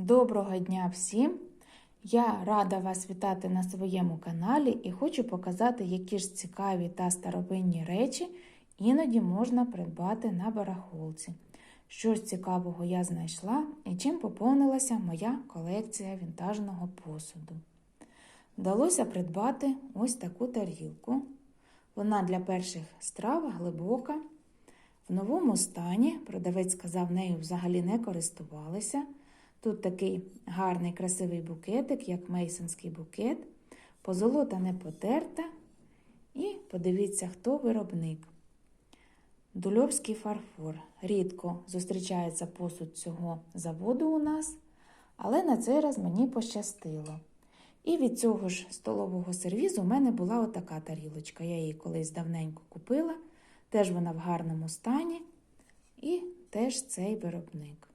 Доброго дня всім! Я рада вас вітати на своєму каналі і хочу показати, які ж цікаві та старовинні речі іноді можна придбати на барахолці. Що ж цікавого я знайшла і чим поповнилася моя колекція вінтажного посуду. Вдалося придбати ось таку тарілку. Вона для перших страв глибока. В новому стані продавець сказав, нею взагалі не користувалися. Тут такий гарний красивий букетик, як мейсонський букет. Позолота не потерта. І подивіться, хто виробник. Дульовський фарфор. Рідко зустрічається посуд цього заводу у нас, але на цей раз мені пощастило. І від цього ж столового сервізу в мене була отака тарілочка. Я її колись давненько купила. Теж вона в гарному стані. І теж цей виробник.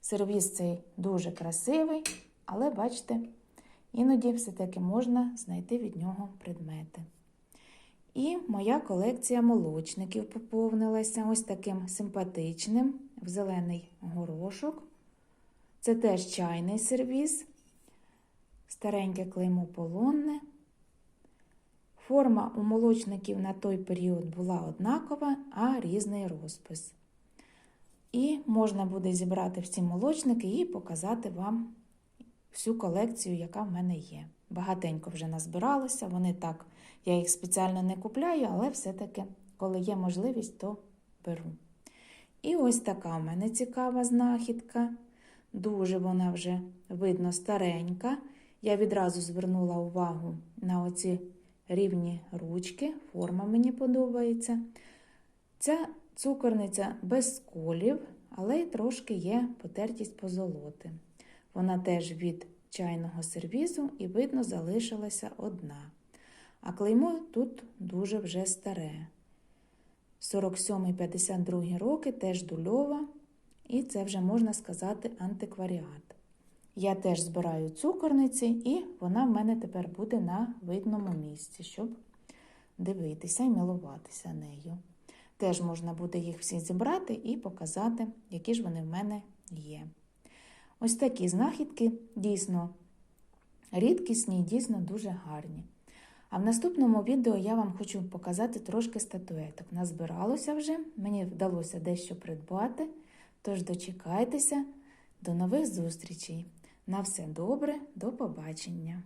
Сервіз цей дуже красивий, але бачите, іноді все-таки можна знайти від нього предмети. І моя колекція молочників поповнилася ось таким симпатичним в зелений горошок. Це теж чайний сервіз, стареньке клеймо полонне. Форма у молочників на той період була однакова, а різний розпис. І можна буде зібрати всі молочники і показати вам всю колекцію, яка в мене є. Багатенько вже назбиралося, вони так, я їх спеціально не купляю, але все-таки, коли є можливість, то беру. І ось така в мене цікава знахідка. Дуже вона вже, видно, старенька. Я відразу звернула увагу на оці рівні ручки, форма мені подобається. Ця цукорниця без сколів, але й трошки є потертість позолоти. Вона теж від чайного сервізу і, видно, залишилася одна. А клеймо тут дуже вже старе. 47-52 роки теж дульова, і це вже можна сказати антикваріат. Я теж збираю цукорниці, і вона в мене тепер буде на видному місці, щоб дивитися і милуватися нею. Теж можна буде їх всі зібрати і показати, які ж вони в мене є. Ось такі знахідки дійсно рідкісні і дійсно дуже гарні. А в наступному відео я вам хочу показати трошки статуеток. Назбиралося вже, мені вдалося дещо придбати. Тож дочекайтеся, до нових зустрічей! На все добре, до побачення!